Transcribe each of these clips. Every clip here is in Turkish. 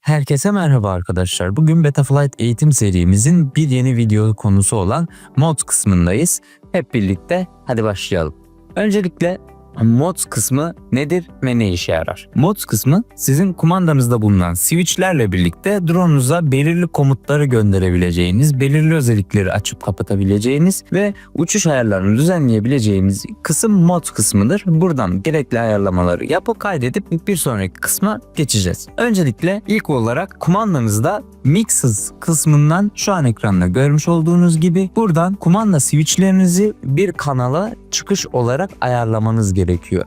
Herkese merhaba arkadaşlar. Bugün Betaflight eğitim serimizin bir yeni video konusu olan mod kısmındayız. Hep birlikte hadi başlayalım. Öncelikle mod kısmı nedir ve ne işe yarar? Mod kısmı sizin kumandanızda bulunan switchlerle birlikte drone'unuza belirli komutları gönderebileceğiniz, belirli özellikleri açıp kapatabileceğiniz ve uçuş ayarlarını düzenleyebileceğiniz kısım mod kısmıdır. Buradan gerekli ayarlamaları yapıp kaydedip bir sonraki kısma geçeceğiz. Öncelikle ilk olarak kumandanızda Mixes kısmından şu an ekranda görmüş olduğunuz gibi buradan kumanda switchlerinizi bir kanala çıkış olarak ayarlamanız gerekiyor. gerekiyor.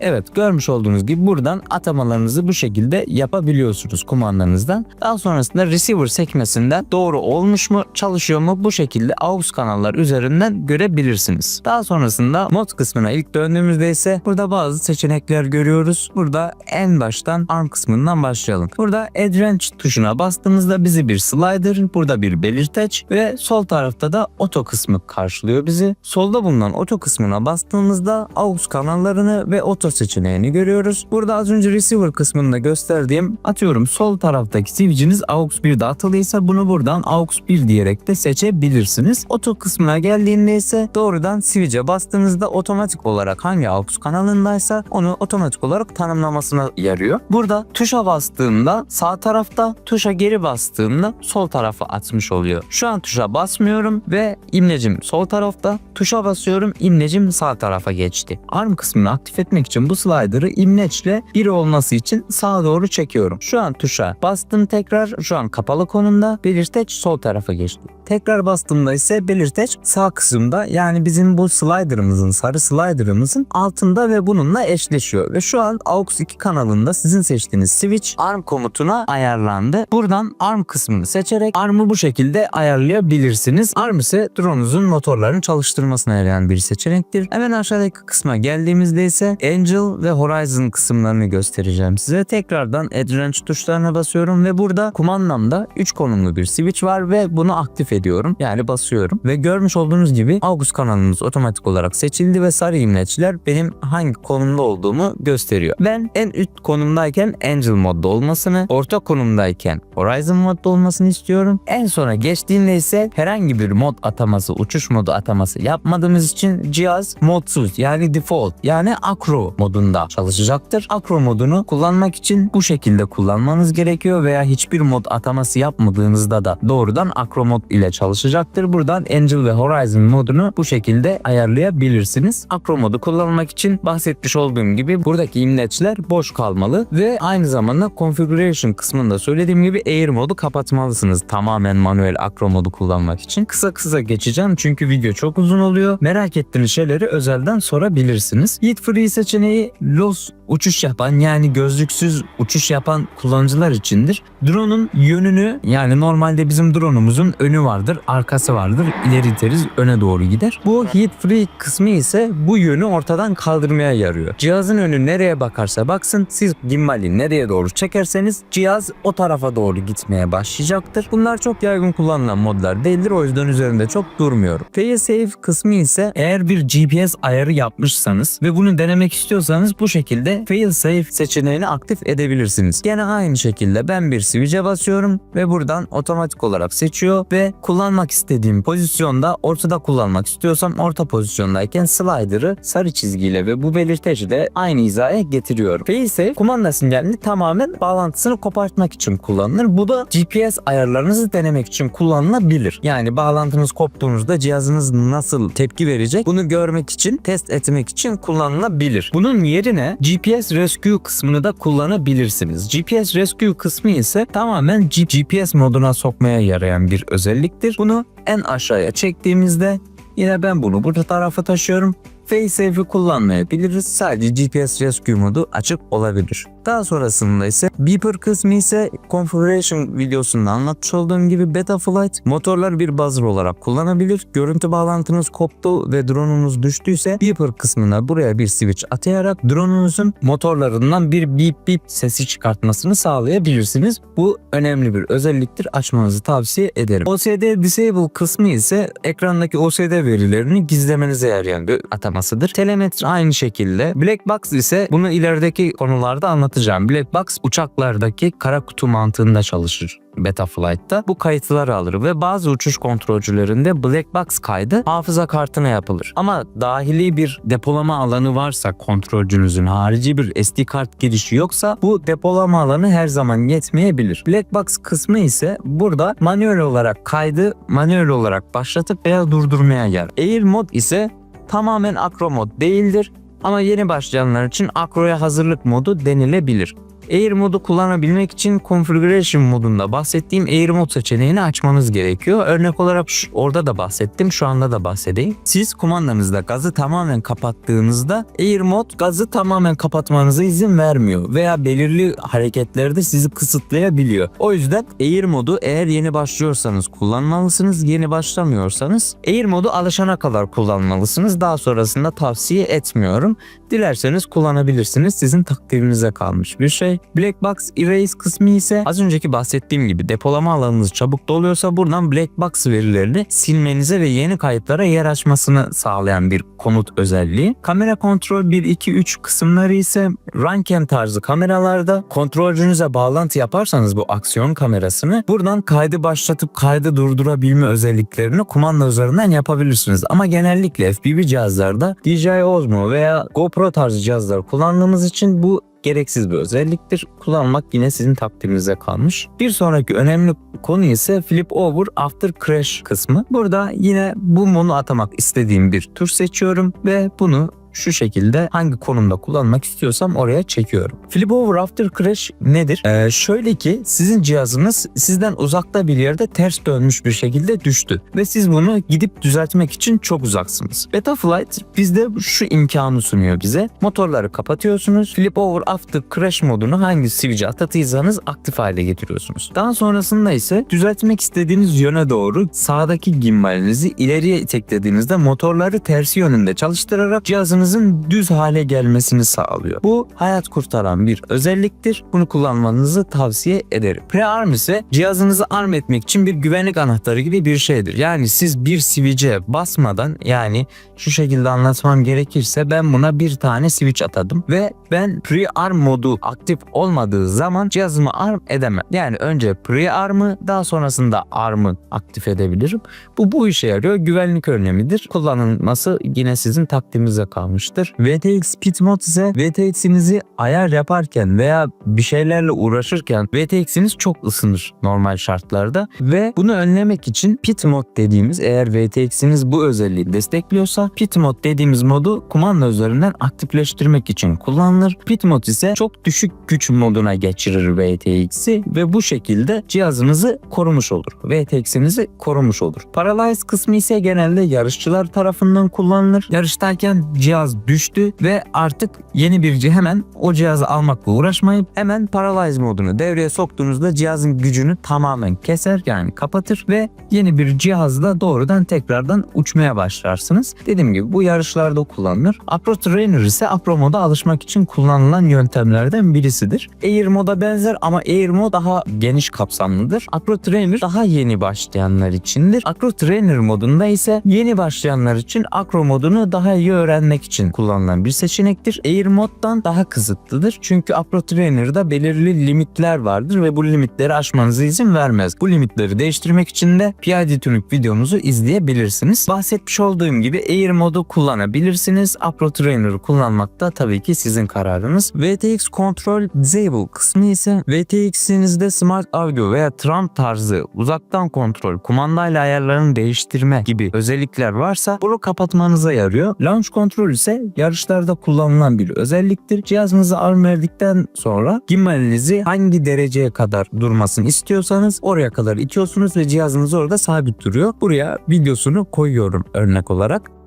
Evet görmüş olduğunuz gibi buradan atamalarınızı bu şekilde yapabiliyorsunuz kumandanızdan. Daha sonrasında receiver sekmesinden doğru olmuş mu çalışıyor mu bu şekilde AUX kanallar üzerinden görebilirsiniz. Daha sonrasında mod kısmına ilk döndüğümüzde ise burada bazı seçenekler görüyoruz. Burada en baştan ARM kısmından başlayalım. Burada Advantage tuşuna bastığımızda bizi bir slider, burada bir belirteç ve sol tarafta da oto kısmı karşılıyor bizi. Solda bulunan oto kısmına bastığımızda AUX kanallarını ve oto seçeneğini görüyoruz. Burada az önce receiver kısmında gösterdiğim atıyorum sol taraftaki switch'iniz AUX 1'de atılıysa bunu buradan AUX 1 diyerek de seçebilirsiniz. Oto kısmına geldiğinde ise doğrudan switch'e bastığınızda otomatik olarak hangi AUX kanalındaysa onu otomatik olarak tanımlamasına yarıyor. Burada tuşa bastığımda sağ tarafta, tuşa geri bastığımda sol tarafa atmış oluyor. Şu an tuşa basmıyorum ve imlecim sol tarafta, tuşa basıyorum imlecim sağ tarafa geçti. ARM kısmını aktif etmek için bu slider'ı imleçle bir olması için sağa doğru çekiyorum. Şu an tuşa bastım tekrar şu an kapalı konumda belirteç sol tarafa geçti. Tekrar bastığımda ise belirteç sağ kısımda yani bizim bu slider'ımızın sarı slider'ımızın altında ve bununla eşleşiyor. Ve şu an AUX 2 kanalında sizin seçtiğiniz switch ARM komutuna ayarlandı. Buradan ARM kısmını seçerek ARM'ı bu şekilde ayarlayabilirsiniz. ARM ise drone'unuzun motorlarını çalıştırmasına yarayan bir seçenektir. Hemen aşağıdaki kısma geldiğimizde ise Angel ve Horizon kısımlarını göstereceğim size. Tekrardan Advantage tuşlarına basıyorum ve burada kumandamda 3 konumlu bir switch var ve bunu aktif ediyorum. Yani basıyorum ve görmüş olduğunuz gibi AUX kanalımız otomatik olarak seçildi ve sarı imleçler benim hangi konumda olduğumu gösteriyor. Ben en üst konumdayken Angel modda olmasını, orta konumdayken Horizon modda olmasını istiyorum. En sona geçtiğinde ise herhangi bir mod ataması, uçuş modu ataması yapmadığımız için cihaz modsuz yani default yani acro modunda çalışacaktır. Acro modunu kullanmak için bu şekilde kullanmanız gerekiyor veya hiçbir mod ataması yapmadığınızda da doğrudan acro mod ile çalışacaktır. Buradan Angel ve Horizon modunu bu şekilde ayarlayabilirsiniz. Acro modu kullanmak için bahsetmiş olduğum gibi buradaki imleçler boş kalmalı ve aynı zamanda configuration kısmında söylediğim gibi Air modu kapatmalısınız tamamen manuel acro modu kullanmak için. Kısa kısa geçeceğim çünkü video çok uzun oluyor. Merak ettiğiniz şeyleri özelden sorabilirsiniz. Heat Free seçeneği LOS uçuş yapan yani gözlüksüz uçuş yapan kullanıcılar içindir. Drone'un yönünü yani normalde bizim drone'umuzun önü vardır, arkası vardır. İleri iteriz öne doğru gider. Bu heat free kısmı ise bu yönü ortadan kaldırmaya yarıyor. Cihazın önü nereye bakarsa baksın siz gimbali nereye doğru çekerseniz cihaz o tarafa doğru gitmeye başlayacaktır. Bunlar çok yaygın kullanılan modlar değildir o yüzden üzerinde çok durmuyorum. Fail safe kısmı ise eğer bir GPS ayarı yapmışsanız ve bunu denemek istiyorsanız bu şekilde fail safe seçeneğini aktif edebilirsiniz. Gene aynı şekilde ben bir switch'e basıyorum ve buradan otomatik olarak seçiyor ve kullanmak istediğim pozisyonda ortada kullanmak istiyorsam orta pozisyondayken slider'ı sarı çizgiyle ve bu belirteci aynı hizaya getiriyorum. Failsafe kumanda sinyalini tamamen bağlantısını kopartmak için kullanılır. Bu da GPS ayarlarınızı denemek için kullanılabilir. Yani bağlantınız koptuğunuzda cihazınız nasıl tepki verecek bunu görmek için test etmek için kullanılabilir. Bunun yerine GPS Rescue kısmını da kullanabilirsiniz. GPS Rescue kısmı ise tamamen GPS moduna sokmaya yarayan bir özelliktir. Bunu en aşağıya çektiğimizde yine ben bunu bu tarafa taşıyorum FaceSafe'i kullanmayabiliriz. Sadece GPS Rescue modu açık olabilir. Daha sonrasında ise Beeper kısmı ise Configuration videosunda anlatmış olduğum gibi Betaflight motorlar bir buzzer olarak kullanabilir. Görüntü bağlantınız koptu ve drone'unuz düştüyse Beeper kısmına buraya bir switch atayarak drone'unuzun motorlarından bir beep beep sesi çıkartmasını sağlayabilirsiniz. Bu önemli bir özelliktir. Açmanızı tavsiye ederim. OCD Disable kısmı ise ekrandaki OCD verilerini gizlemenize yarayan bir atamasıdır. Telemetri aynı şekilde. Black Box ise bunu ilerideki konularda anlatacağım. Black Box uçaklardaki kara kutu mantığında çalışır. Betaflight'ta bu kayıtları alır ve bazı uçuş kontrolcülerinde black box kaydı hafıza kartına yapılır. Ama dahili bir depolama alanı varsa kontrolcünüzün harici bir SD kart girişi yoksa bu depolama alanı her zaman yetmeyebilir. Black box kısmı ise burada manuel olarak kaydı manuel olarak başlatıp veya durdurmaya yer. Air mod ise tamamen akro mod değildir ama yeni başlayanlar için akroya hazırlık modu denilebilir. Air modu kullanabilmek için Configuration modunda bahsettiğim Air mod seçeneğini açmanız gerekiyor. Örnek olarak şu- orada da bahsettim, şu anda da bahsedeyim. Siz kumandanızda gazı tamamen kapattığınızda Air mod gazı tamamen kapatmanıza izin vermiyor veya belirli hareketlerde sizi kısıtlayabiliyor. O yüzden Air modu eğer yeni başlıyorsanız kullanmalısınız, yeni başlamıyorsanız Air modu alışana kadar kullanmalısınız. Daha sonrasında tavsiye etmiyorum. Dilerseniz kullanabilirsiniz. Sizin takdirinize kalmış bir şey. Black Box Erase kısmı ise az önceki bahsettiğim gibi depolama alanınız çabuk doluyorsa buradan Black Box verilerini silmenize ve yeni kayıtlara yer açmasını sağlayan bir komut özelliği. Kamera kontrol 1, 2, 3 kısımları ise Runcam tarzı kameralarda kontrolcünüze bağlantı yaparsanız bu aksiyon kamerasını buradan kaydı başlatıp kaydı durdurabilme özelliklerini kumanda üzerinden yapabilirsiniz. Ama genellikle FPV cihazlarda DJI Osmo veya GoPro tarzı cihazlar kullandığımız için bu gereksiz bir özelliktir. Kullanmak yine sizin takdirinize kalmış. Bir sonraki önemli konu ise flip over after crash kısmı. Burada yine bu modu atamak istediğim bir tür seçiyorum ve bunu şu şekilde hangi konumda kullanmak istiyorsam oraya çekiyorum. Flip over after crash nedir? Ee, şöyle ki sizin cihazınız sizden uzakta bir yerde ters dönmüş bir şekilde düştü ve siz bunu gidip düzeltmek için çok uzaksınız. Betaflight bizde şu imkanı sunuyor bize. Motorları kapatıyorsunuz. Flip over after crash modunu hangi switch'e atatıysanız aktif hale getiriyorsunuz. Daha sonrasında ise düzeltmek istediğiniz yöne doğru sağdaki gimbalinizi ileriye iteklediğinizde motorları tersi yönünde çalıştırarak cihazınızın düz hale gelmesini sağlıyor. Bu hayat kurtaran bir özelliktir. Bunu kullanmanızı tavsiye ederim. Pre-arm ise cihazınızı arm etmek için bir güvenlik anahtarı gibi bir şeydir. Yani siz bir switch'e basmadan yani şu şekilde anlatmam gerekirse ben buna bir tane switch atadım ve ben pre-arm modu aktif olmadığı zaman cihazımı arm edemem. Yani önce pre-arm'ı daha sonrasında arm'ı aktif edebilirim. Bu bu işe yarıyor. Güvenlik önlemidir. Kullanılması yine sizin takdirinize kalmıştır. VTX Speed Mode ise VTX'inizi ayar yaparken veya bir şeylerle uğraşırken VTX'iniz çok ısınır normal şartlarda ve bunu önlemek için Pit Mode dediğimiz eğer VTX'iniz bu özelliği destekliyorsa Pit Mode dediğimiz modu kumanda üzerinden aktifleştirmek için kullanılır. Pit Mode ise çok düşük güç moduna geçirir VTX'i ve bu şekilde cihazınızı korumuş olur. VTX'inizi korumuş olur. Paralyze kısmı ise genelde yarışçılar tarafından kullanılır. Yarıştayken cihaz düştü ve artık yeni bir hemen o cihazı almakla uğraşmayıp hemen Paralyze modunu devreye soktuğunuzda cihazın gücünü tamamen keser yani kapatır ve yeni bir cihazla doğrudan tekrardan uçmaya başlarsınız. Dediğim gibi bu yarışlarda kullanılır. Apro Trainer ise Apro moda alışmak için kullanılan yöntemlerden birisidir. Air moda benzer ama Air mod daha geniş kapsamlıdır. Apro Trainer daha yeni başlayanlar içindir. Acro Trainer modunda ise yeni başlayanlar için Acro modunu daha iyi öğrenmek için kullanılan bir seçenektir. Air moddan daha kısıtlıdır. Çünkü Acro Trainer'da belirli limitler vardır ve bu limitleri aşmanıza izin vermez. Bu limitleri değiştirmek için de PID Tuning videomuzu izleyebilirsiniz. Bahsetmiş olduğum gibi Air modu kullanabilirsiniz. Acro Trainer'ı kullanmak da tabii ki sizin kararınız. VTX Control Disable kısmı ise VTX'inizde Smart Audio veya Trump tarzı uzaktan kontrol, kumandayla ayarlarını değiştirme gibi özellikler varsa bunu kapatmanıza yarıyor. Launch Control ise yarışlarda kullanılan bir özelliktir. Cihazınızı arm verdikten sonra gimbalinizi hangi dereceye kadar durmasını istiyorsanız oraya kadar itiyorsunuz ve cihazınız orada sabit duruyor. Buraya videosunu koyuyorum örnek olarak.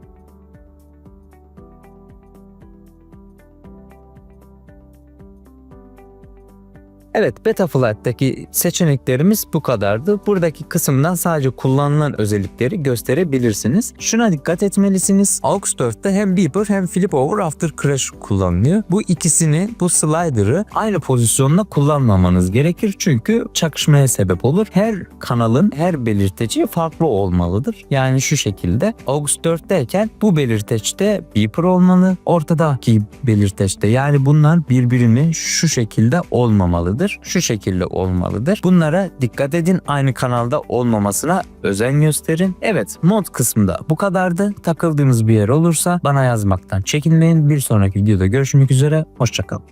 Evet Betaflight'taki seçeneklerimiz bu kadardı. Buradaki kısımdan sadece kullanılan özellikleri gösterebilirsiniz. Şuna dikkat etmelisiniz. AUX 4'te hem beeper hem flip over after crash kullanılıyor. Bu ikisini bu slider'ı aynı pozisyonda kullanmamanız gerekir. Çünkü çakışmaya sebep olur. Her kanalın her belirteci farklı olmalıdır. Yani şu şekilde AUX 4'teyken bu belirteçte beeper olmalı. Ortadaki belirteçte yani bunlar birbirini şu şekilde olmamalıdır. Şu şekilde olmalıdır. Bunlara dikkat edin. Aynı kanalda olmamasına özen gösterin. Evet mod kısmında bu kadardı. Takıldığınız bir yer olursa bana yazmaktan çekinmeyin. Bir sonraki videoda görüşmek üzere. Hoşçakalın.